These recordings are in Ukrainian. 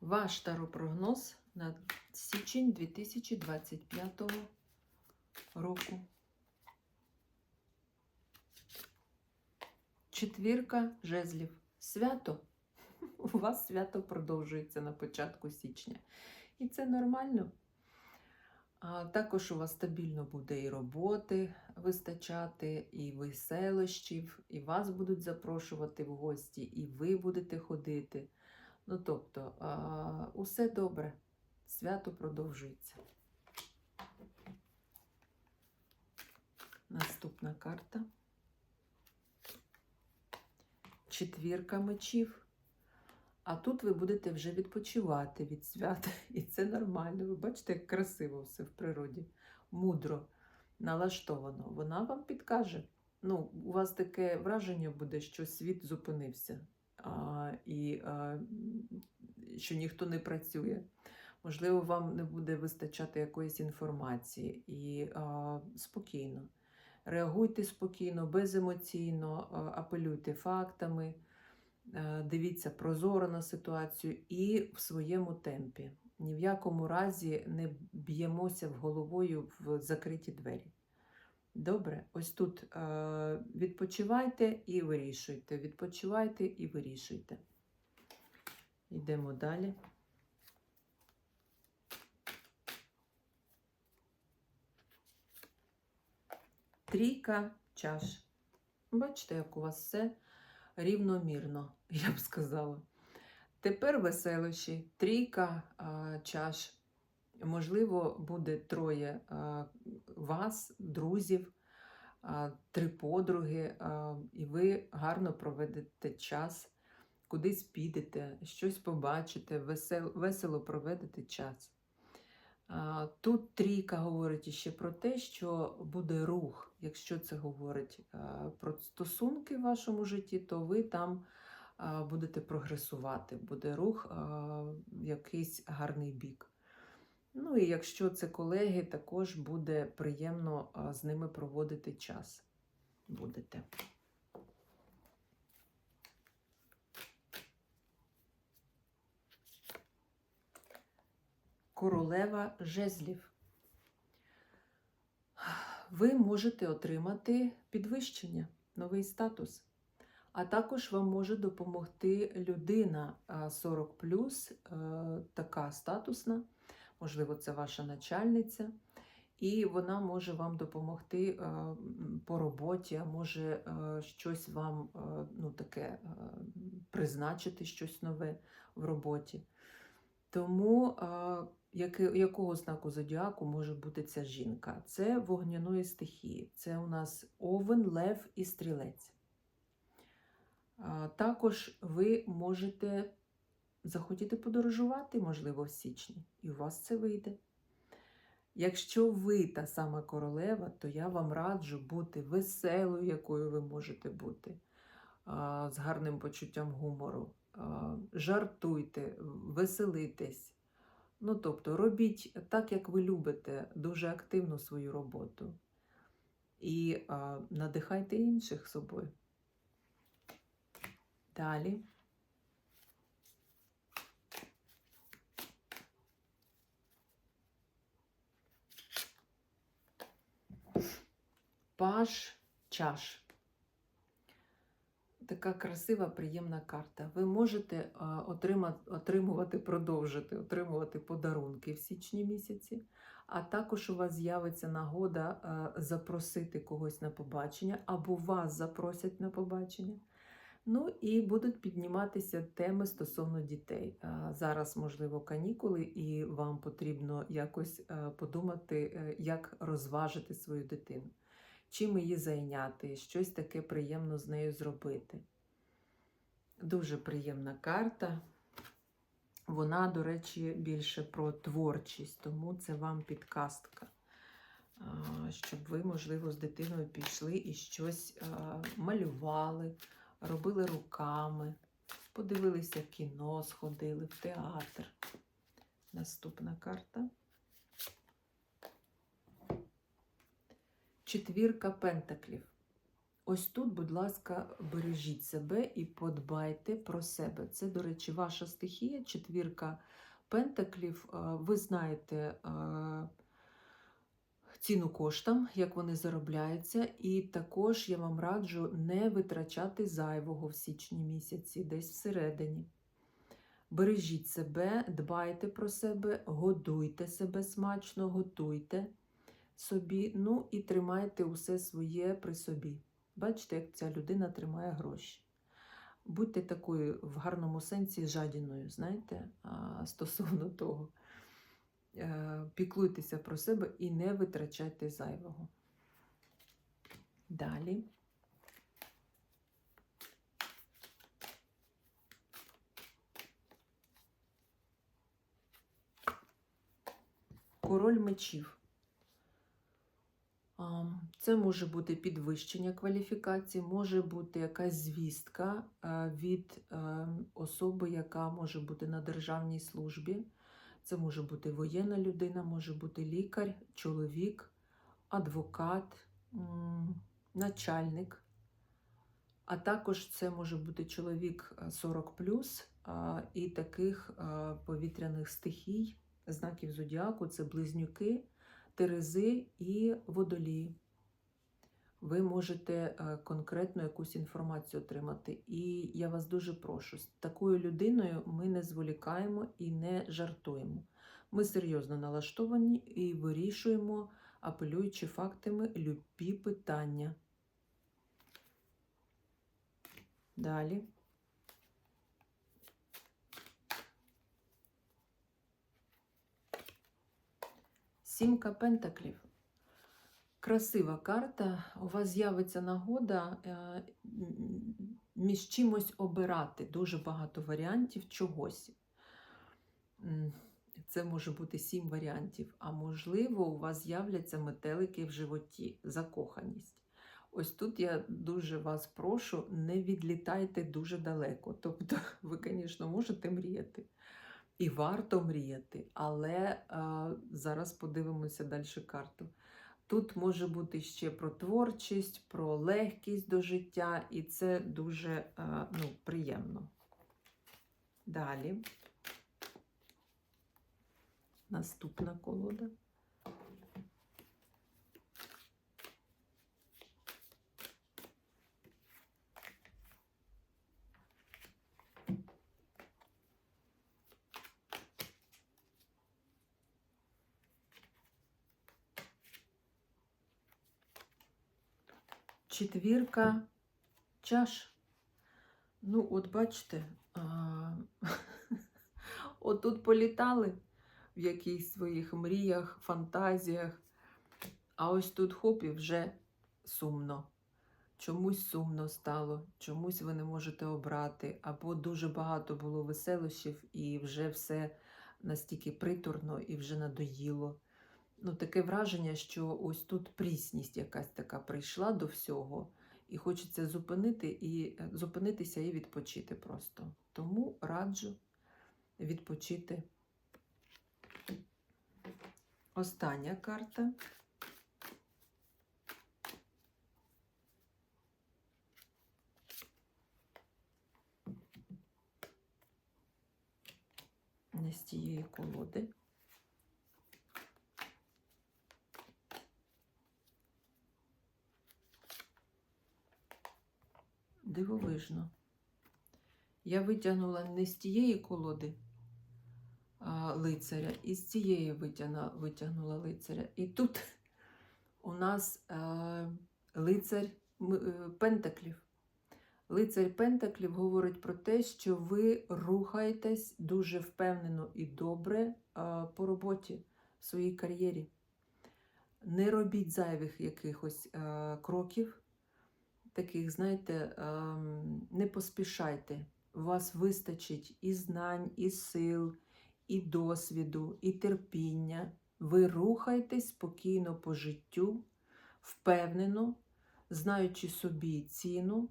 ваш таропрогноз на січень 2025 року. Четвірка жезлів. Свято. У вас свято продовжується на початку січня. І це нормально. А також у вас стабільно буде і роботи вистачати, і веселощів, і вас будуть запрошувати в гості, і ви будете ходити. Ну, тобто, усе добре, свято продовжується. Наступна карта. Четвірка мечів. А тут ви будете вже відпочивати від свята, і це нормально. Ви бачите, як красиво все в природі, мудро налаштовано. Вона вам підкаже. Ну, у вас таке враження буде, що світ зупинився і що ніхто не працює. Можливо, вам не буде вистачати якоїсь інформації і спокійно. Реагуйте спокійно, беземоційно, апелюйте фактами, е, дивіться прозоро на ситуацію і в своєму темпі. Ні в якому разі не б'ємося в головою в закриті двері. Добре, ось тут е, відпочивайте і вирішуйте. Відпочивайте і вирішуйте. Йдемо далі. Трійка чаш. Бачите, як у вас все рівномірно, я б сказала. Тепер веселощі. Трійка а, чаш. Можливо, буде троє а, вас, друзів, три подруги, і ви гарно проведете час, кудись підете, щось побачите, весело проведете час. Тут трійка говорить ще про те, що буде рух. Якщо це говорить про стосунки в вашому житті, то ви там будете прогресувати, буде рух в якийсь гарний бік. Ну і якщо це колеги, також буде приємно з ними проводити час. Будете. Королева жезлів. Ви можете отримати підвищення, новий статус. А також вам може допомогти людина 40 е, така статусна, можливо, це ваша начальниця, і вона може вам допомогти е, по роботі, а може е, щось вам е, ну, таке призначити щось нове в роботі. Тому якого знаку зодіаку може бути ця жінка? Це вогняної стихії. Це у нас овен, лев і стрілець. Також ви можете захотіти подорожувати, можливо, в січні, і у вас це вийде. Якщо ви та сама королева, то я вам раджу бути веселою, якою ви можете бути, з гарним почуттям гумору. Жартуйте, веселитесь. Ну, тобто, робіть так, як ви любите, дуже активно свою роботу. І а, надихайте інших собою. Далі. Паш чаш. Така красива, приємна карта. Ви можете отримати, отримувати, продовжити отримувати подарунки в січні місяці, а також у вас з'явиться нагода запросити когось на побачення, або вас запросять на побачення. Ну і будуть підніматися теми стосовно дітей. Зараз, можливо, канікули, і вам потрібно якось е, подумати, е, як розважити свою дитину чим її зайняти, щось таке приємно з нею зробити. Дуже приємна карта. Вона, до речі, більше про творчість, тому це вам підказка, щоб ви, можливо, з дитиною пішли і щось малювали, робили руками, подивилися кіно, сходили в театр. Наступна карта. Четвірка пентаклів. Ось тут, будь ласка, бережіть себе і подбайте про себе. Це, до речі, ваша стихія, четвірка пентаклів. Ви знаєте ціну коштам, як вони заробляються, і також я вам раджу не витрачати зайвого в січні місяці, десь всередині. Бережіть себе, дбайте про себе, годуйте себе смачно, готуйте собі, ну і тримайте усе своє при собі. Бачите, як ця людина тримає гроші. Будьте такою в гарному сенсі жадіною, знаєте, стосовно того. Е, піклуйтеся про себе і не витрачайте зайвого. Далі. Король мечів. Це може бути підвищення кваліфікації, може бути якась звістка від особи, яка може бути на державній службі. Це може бути воєнна людина, може бути лікар, чоловік, адвокат, начальник. А також це може бути чоловік 40 і таких повітряних стихій, знаків зодіаку це близнюки. Терези і водолії. Ви можете е, конкретно якусь інформацію отримати. І я вас дуже прошу, з такою людиною ми не зволікаємо і не жартуємо. Ми серйозно налаштовані і вирішуємо, апелюючи фактами, любі питання. Далі. Сімка пентаклів. Красива карта. У вас з'явиться нагода е, між чимось обирати. Дуже багато варіантів чогось. Це може бути сім варіантів. А можливо, у вас з'являться метелики в животі, закоханість. Ось тут я дуже вас прошу, не відлітайте дуже далеко. Тобто, ви, звісно, можете мріяти. І варто мріяти, але а, зараз подивимося далі карту. Тут може бути ще про творчість, про легкість до життя, і це дуже а, ну, приємно. Далі. Наступна колода. Четвірка чаш. Ну, от бачите, а... отут політали, в якихось своїх мріях, фантазіях. А ось тут хоп, і вже сумно. Чомусь сумно стало, чомусь ви не можете обрати, або дуже багато було веселощів, і вже все настільки приторно і вже надоїло. Ну, таке враження, що ось тут прісність якась така прийшла до всього, і хочеться зупинити і, е, зупинитися і відпочити просто. Тому раджу відпочити. Остання карта. З тієї колоди. Дивовижно. Я витягнула не з тієї колоди а, лицаря, і з цієї витягнула, витягнула лицаря. І тут у нас е, лицар е, Пентаклів. Лицар Пентаклів говорить про те, що ви рухаєтесь дуже впевнено і добре е, по роботі в своїй кар'єрі. Не робіть зайвих якихось е, кроків, таких, знаєте, ем, не поспішайте. У вас вистачить і знань, і сил, і досвіду, і терпіння. Ви рухаєтесь спокійно по життю, впевнено, знаючи собі ціну,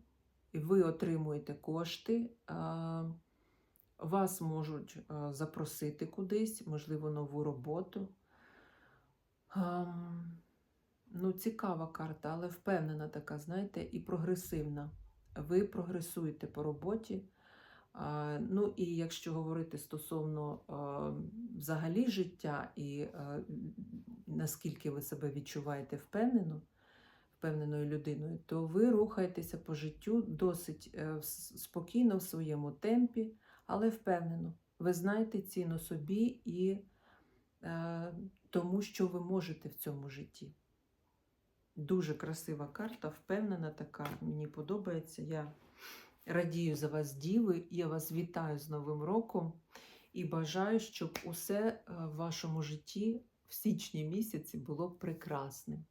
ви отримуєте кошти. Вас можуть запросити кудись, можливо, нову роботу. Ну, цікава карта, але впевнена така, знаєте, і прогресивна. Ви прогресуєте по роботі. Ну і якщо говорити стосовно взагалі життя і наскільки ви себе відчуваєте впевнено, впевненою людиною, то ви рухаєтеся по життю досить е, спокійно в своєму темпі, але впевнено. Ви знаєте ціну собі і е, тому, що ви можете в цьому житті. Дуже красива карта, впевнена така. Мені подобається. Я радію за вас, діви. Я вас вітаю з Новим роком і бажаю, щоб усе е, в вашому житті в січні місяці було прекрасним.